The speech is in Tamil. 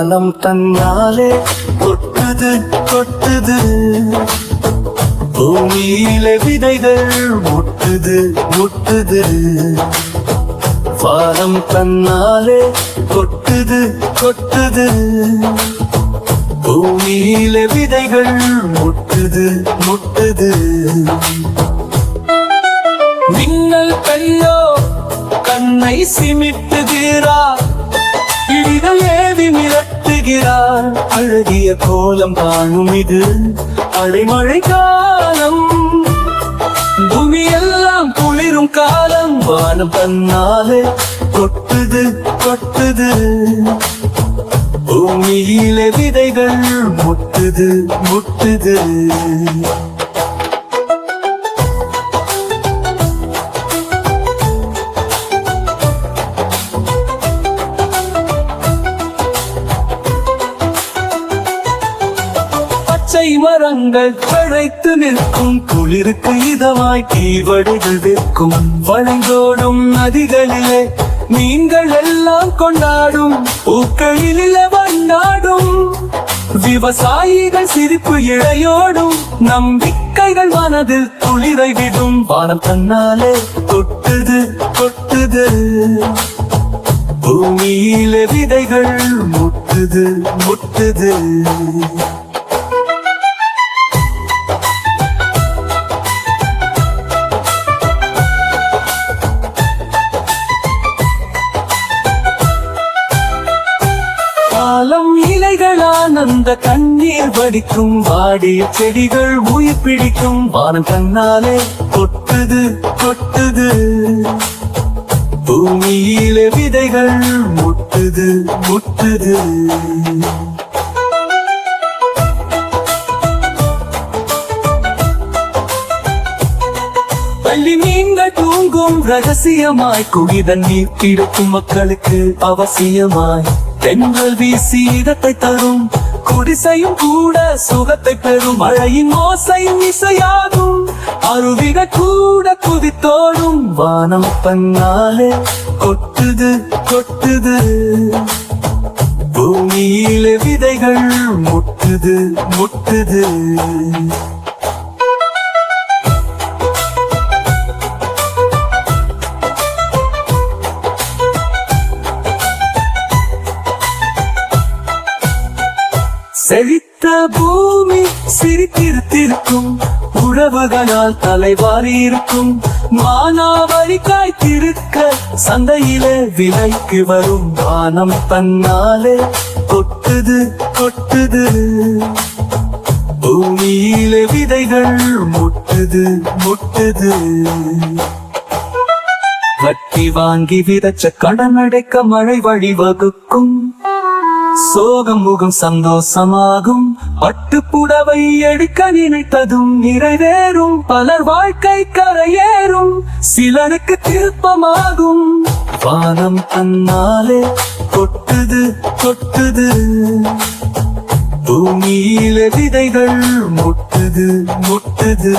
காலம் தன்னாலே கொட்டுது கொட்டுது. பூமியில விதைகள் முட்டுது முட்டுது. வானம் தன்னாலே கொட்டுது கொட்டுது. பூமியில விதைகள் முட்டுது முட்டுது. மின்னல் கையோ கண்ணை சிமிட்டுகிறார் இடிகள் ஏவி மிரட்டுகிறார். அழகிய கோலம் காணும் இது அடைமழை காலம். பூமியெல்லாம் குளிரும் காலம். வானம் தன்னாலே கொட்டுது கொட்டுது. பூமியிலே விதைகள் முட்டுது முட்டுது. பச்சை மரங்கள் தழைத்து நிற்கும் குளிருக்கு இதவாய் தீவடிகள் விற்கும் வளைந்தோடும் நதிகளிலே மீன்கள் எல்லாம் கொண்டாடும் பூக்களிலே வண்டாடும் விவசாயிகள் சிரிப்பு இழையோடும் நம்பிக்கைகள் மனதில் துளிரை விடும். வானம் தன்னாலே தொட்டுது கொட்டுது பூமியில விதைகள் முட்டுது முட்டுது. ஆனந்த கண்ணீர் வடிக்கும் வாடிய செடிகள் உயிர் பிடிக்கும் வானம் கண்ணாலே கொட்டுது கொட்டுது பூமியில விதைகள் முட்டுது முட்டுது. பள்ளி நீங்கள் தூங்கும் ரகசியமாய் குகிதன் நீர் கிடைக்கும் மக்களுக்கு அவசியமாய். தென்றல் வீசி இதத்தை தரும் குடிசையும் கூட சுகத்தை பெறும் மழையின் ஓசையும் இசையாகும். அருவிகள் கூட குதித்தோடும் வானம் பண்ணாலே கொட்டுது கொட்டுது. பூமியில விதைகள் முட்டுது முட்டுது. செழித்த பூமி சிரித்திருத்திருக்கும் உழவுகளால் தலைவாரி இருக்கும் மானாவரி காய்த்திருக்க சந்தையிலே விலைக்கு வரும் வானம் தன்னாலே கொட்டுது கொட்டுது. பூமியிலே விதைகள் முட்டுது முட்டுது. வட்டி வாங்கி விதச்ச கடன் அடைக்க மழை வழிவகுக்கும். சோகம் முகம் சந்தோஷமாகும். பட்டு புடவை எடுக்க நினைத்ததும் நிறைவேறும். பலர் வாழ்க்கை கரையேறும். சிலருக்கு திருப்பமாகும். வானம் தன்னாலே கொட்டுது கொட்டுது. பூமியில விதைகள் முட்டுது முட்டுது.